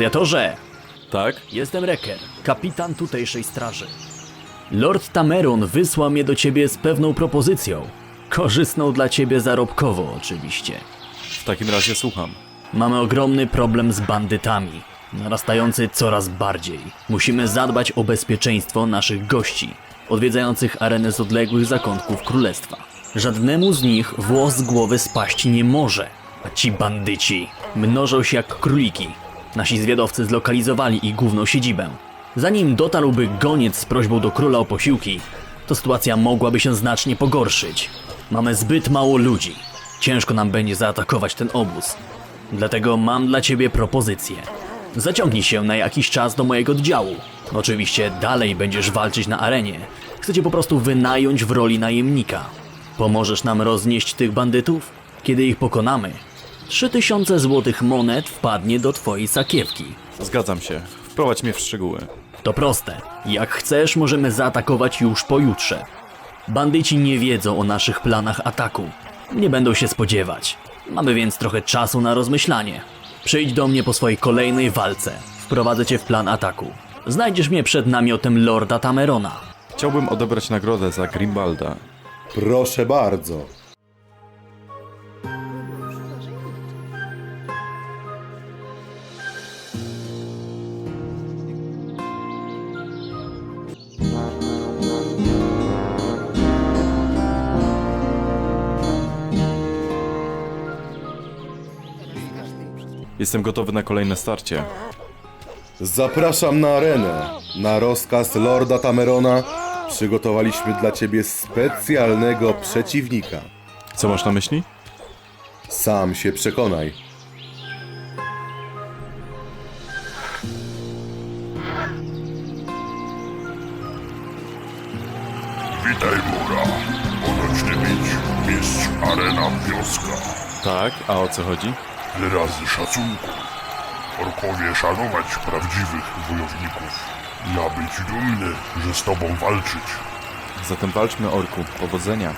Gladiatorze, Tak? jestem Reker, kapitan tutejszej straży. Lord Tameron wysłał mnie do ciebie z pewną propozycją. Korzystną dla ciebie zarobkowo, oczywiście. W takim razie słucham. Mamy ogromny problem z bandytami, narastający coraz bardziej. Musimy zadbać o bezpieczeństwo naszych gości, odwiedzających arenę z odległych zakątków królestwa. Żadnemu z nich włos z głowy spaść nie może, a ci bandyci mnożą się jak króliki. Nasi zwiadowcy zlokalizowali ich główną siedzibę. Zanim dotarłby goniec z prośbą do króla o posiłki, to sytuacja mogłaby się znacznie pogorszyć. Mamy zbyt mało ludzi. Ciężko nam będzie zaatakować ten obóz. Dlatego mam dla ciebie propozycję. Zaciągnij się na jakiś czas do mojego oddziału. Oczywiście dalej będziesz walczyć na arenie. Chcę cię po prostu wynająć w roli najemnika. Pomożesz nam roznieść tych bandytów? Kiedy ich pokonamy, 3000 złotych monet wpadnie do twojej sakiewki. Zgadzam się. Wprowadź mnie w szczegóły. To proste. Jak chcesz, możemy zaatakować już pojutrze. Bandyci nie wiedzą o naszych planach ataku. Nie będą się spodziewać. Mamy więc trochę czasu na rozmyślanie. Przyjdź do mnie po swojej kolejnej walce. Wprowadzę cię w plan ataku. Znajdziesz mnie przed namiotem Lorda Tamerona. Chciałbym odebrać nagrodę za Grimbalda. Proszę bardzo. Jestem gotowy na kolejne starcie. Zapraszam na arenę. Na rozkaz Lorda Tamerona przygotowaliśmy dla ciebie specjalnego przeciwnika. Co masz na myśli? Sam się przekonaj. Witaj, Mura. Ponoćny mieć mistrz Arena Wioska. Tak, a o co chodzi? Wyrazy szacunku. Orkowie szanować prawdziwych wojowników. Ja być dumny, że z tobą walczyć. Zatem walczmy, orku. Powodzenia.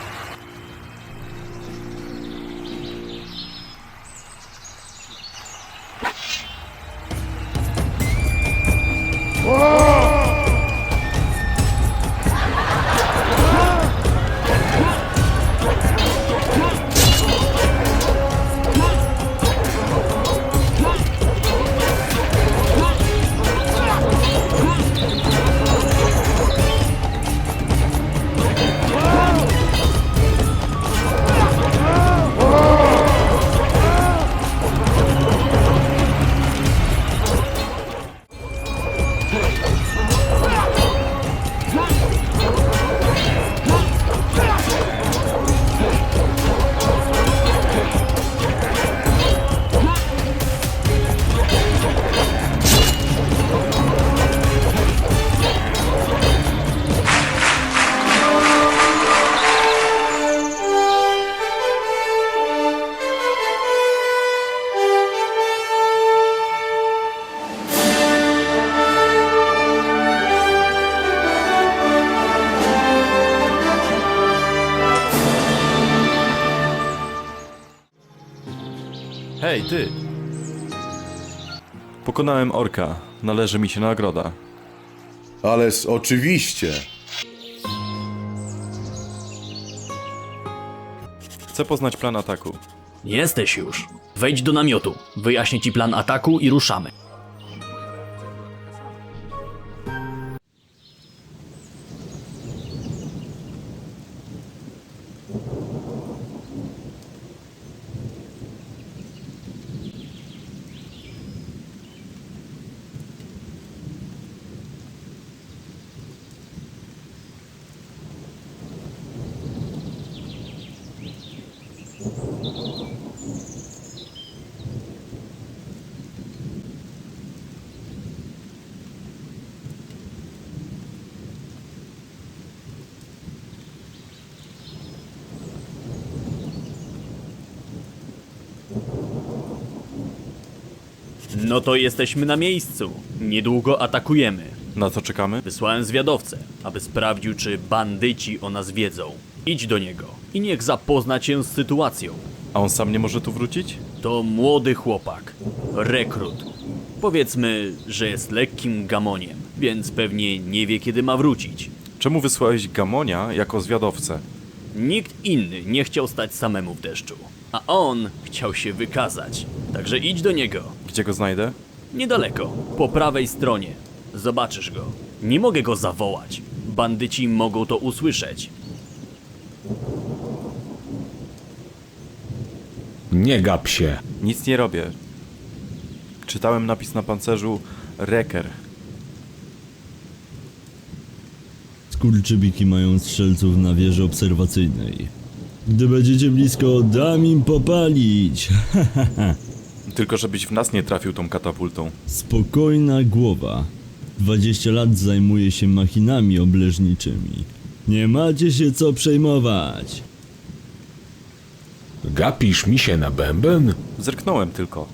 Hej, ty! Pokonałem orka. Należy mi się nagroda. Ależ oczywiście. Chcę poznać plan ataku. Jesteś już. Wejdź do namiotu. Wyjaśnię ci plan ataku i ruszamy. No to jesteśmy na miejscu. Niedługo atakujemy. Na co czekamy? Wysłałem zwiadowcę, aby sprawdził, czy bandyci o nas wiedzą. Idź do niego i niech zapozna cię z sytuacją. A on sam nie może tu wrócić? To młody chłopak, rekrut. Powiedzmy, że jest lekkim gamoniem, więc pewnie nie wie kiedy ma wrócić. Czemu wysłałeś Gamonia jako zwiadowcę? Nikt inny nie chciał stać samemu w deszczu, a on chciał się wykazać. Także idź do niego. Gdzie go znajdę? Niedaleko, po prawej stronie. Zobaczysz go. Nie mogę go zawołać. Bandyci mogą to usłyszeć. Nie gap się. Nic nie robię. Czytałem napis na pancerzu Reker. Skurczybiki mają strzelców na wieży obserwacyjnej. Gdy będziecie blisko, dam im popalić. Tylko żebyś w nas nie trafił tą katapultą. Spokojna głowa. 20 lat zajmuje się machinami obleżniczymi. Nie macie się co przejmować. Gapisz mi się na bęben? Zerknąłem tylko.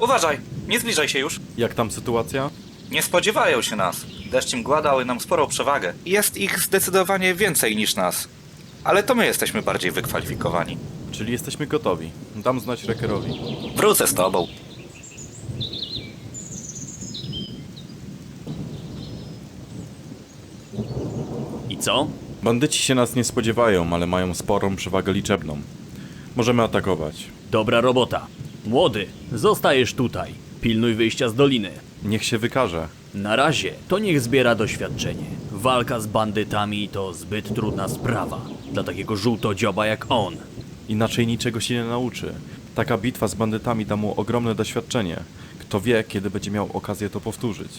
Uważaj, nie zbliżaj się już. Jak tam sytuacja? Nie spodziewają się nas. Deszcz i mgła dały nam sporą przewagę. Jest ich zdecydowanie więcej niż nas. Ale to my jesteśmy bardziej wykwalifikowani. Czyli jesteśmy gotowi. Dam znać Rekerowi. Wrócę z tobą. I co? Bandyci się nas nie spodziewają, ale mają sporą przewagę liczebną. Możemy atakować. Dobra robota. Młody, zostajesz tutaj. Pilnuj wyjścia z doliny. Niech się wykaże. Na razie to niech zbiera doświadczenie. Walka z bandytami to zbyt trudna sprawa dla takiego żółtodzioba jak on. Inaczej niczego się nie nauczy. Taka bitwa z bandytami da mu ogromne doświadczenie. Kto wie, kiedy będzie miał okazję to powtórzyć.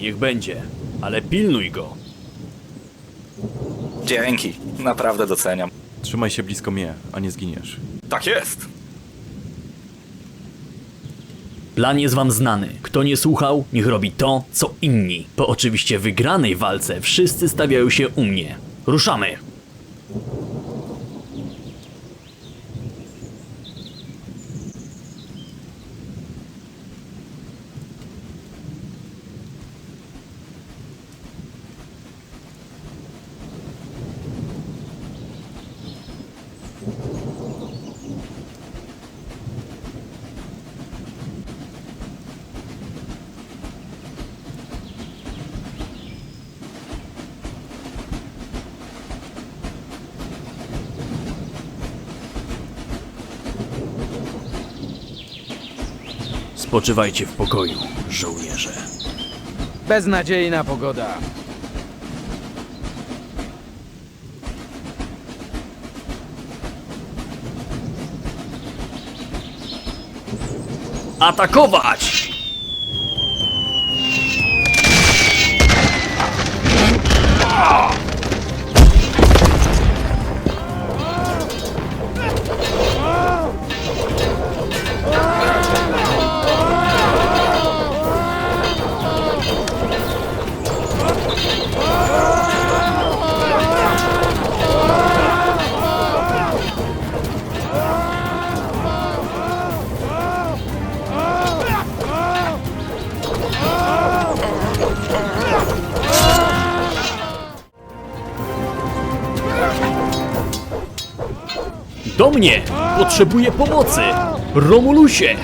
Niech będzie, ale pilnuj go. Dzięki, naprawdę doceniam. Trzymaj się blisko mnie, a nie zginiesz. Tak jest. Plan jest wam znany. Kto nie słuchał, niech robi to, co inni. Po oczywiście wygranej walce wszyscy stawiają się u mnie. Ruszamy! Spoczywajcie w pokoju, żołnierze. Beznadziejna pogoda. Atakować! Mnie! Potrzebuję pomocy! Romulusie!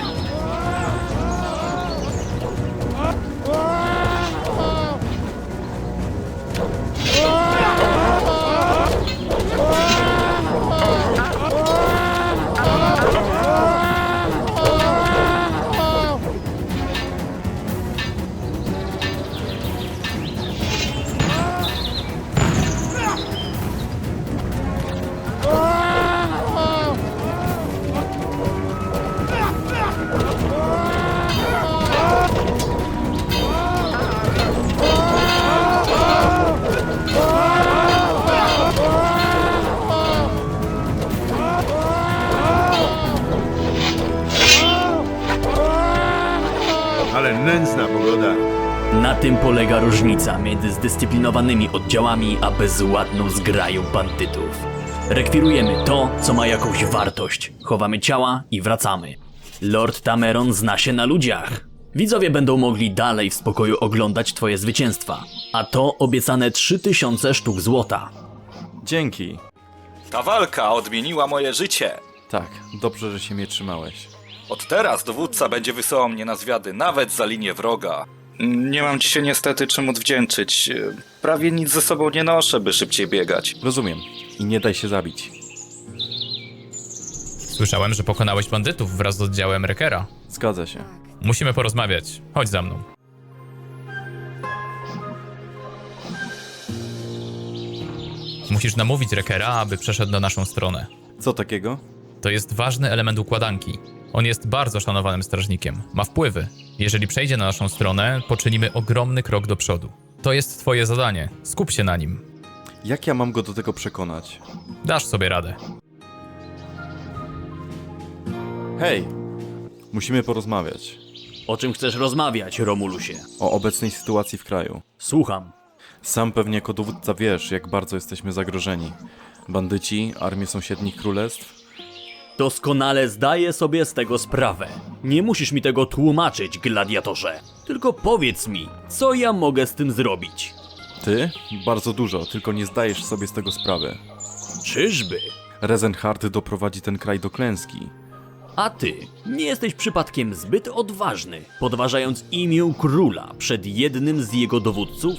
Między zdyscyplinowanymi oddziałami a bezładną zgrają bandytów. Rekwirujemy to, co ma jakąś wartość. Chowamy ciała i wracamy. Lord Tameron zna się na ludziach. Widzowie będą mogli dalej w spokoju oglądać twoje zwycięstwa, a to obiecane 3000 sztuk złota. Dzięki. Ta walka odmieniła moje życie. Tak, dobrze, że się mnie trzymałeś. Od teraz dowódca będzie wysyłał mnie na zwiady, nawet za linię wroga. Nie mam ci się niestety czym odwdzięczyć. Prawie nic ze sobą nie noszę, by szybciej biegać. Rozumiem. I nie daj się zabić. Słyszałem, że pokonałeś bandytów wraz z oddziałem Rekera. Zgadza się. Musimy porozmawiać. Chodź za mną. Musisz namówić Rekera, aby przeszedł na naszą stronę. Co takiego? To jest ważny element układanki. On jest bardzo szanowanym strażnikiem. Ma wpływy. Jeżeli przejdzie na naszą stronę, poczynimy ogromny krok do przodu. To jest twoje zadanie. Skup się na nim. Jak ja mam go do tego przekonać? Dasz sobie radę. Hej! Musimy porozmawiać. O czym chcesz rozmawiać, Romulusie? O obecnej sytuacji w kraju. Słucham. Sam pewnie jako dowódca wiesz, jak bardzo jesteśmy zagrożeni. Bandyci, armie sąsiednich królestw. Doskonale zdaję sobie z tego sprawę. Nie musisz mi tego tłumaczyć, gladiatorze. Tylko powiedz mi, co ja mogę z tym zrobić? Ty? Bardzo dużo, tylko nie zdajesz sobie z tego sprawy. Czyżby? Rezenhard doprowadzi ten kraj do klęski. A ty nie jesteś przypadkiem zbyt odważny, podważając imię króla przed jednym z jego dowódców?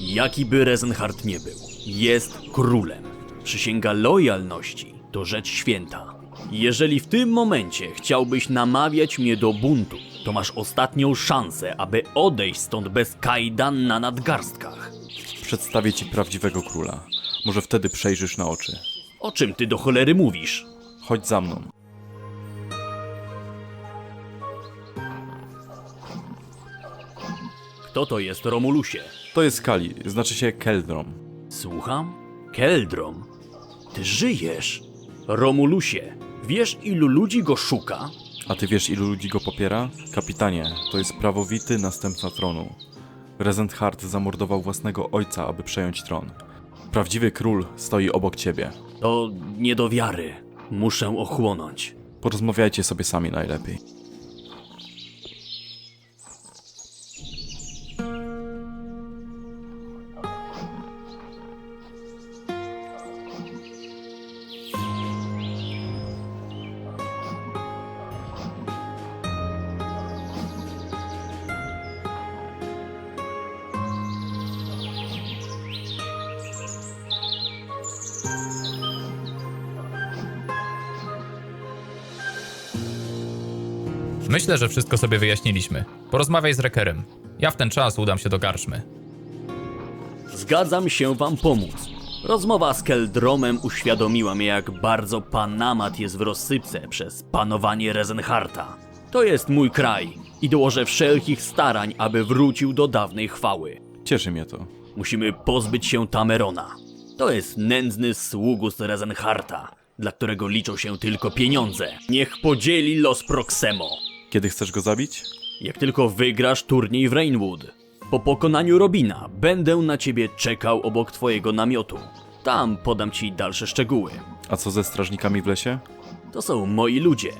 Jaki by Rezenhard nie był, jest królem. Przysięga lojalności to rzecz święta. Jeżeli w tym momencie chciałbyś namawiać mnie do buntu, to masz ostatnią szansę, aby odejść stąd bez kajdan na nadgarstkach. Przedstawię ci prawdziwego króla. Może wtedy przejrzysz na oczy. O czym ty do cholery mówisz? Chodź za mną. Kto to jest Romulusie? To jest Kali, znaczy się Keldrom. Słucham? Keldrom, ty żyjesz? Romulusie, wiesz ilu ludzi go szuka? A ty wiesz, ilu ludzi go popiera? Kapitanie, to jest prawowity następca tronu. Rezenhard zamordował własnego ojca, aby przejąć tron. Prawdziwy król stoi obok ciebie. To nie do wiary. Muszę ochłonąć. Porozmawiajcie sobie sami najlepiej. Myślę, że wszystko sobie wyjaśniliśmy. Porozmawiaj z Rekerem. Ja w ten czas udam się do karczmy. Zgadzam się wam pomóc. Rozmowa z Keldromem uświadomiła mnie, jak bardzo Panamat jest w rozsypce przez panowanie Rezenharta. To jest mój kraj i dołożę wszelkich starań, aby wrócił do dawnej chwały. Cieszy mnie to. Musimy pozbyć się Tamerona. To jest nędzny sługus Rezenharta, dla którego liczą się tylko pieniądze. Niech podzieli los Proxemo. Kiedy chcesz go zabić? Jak tylko wygrasz turniej w Rainwood. Po pokonaniu Robina będę na ciebie czekał obok twojego namiotu. Tam podam ci dalsze szczegóły. A co ze strażnikami w lesie? To są moi ludzie.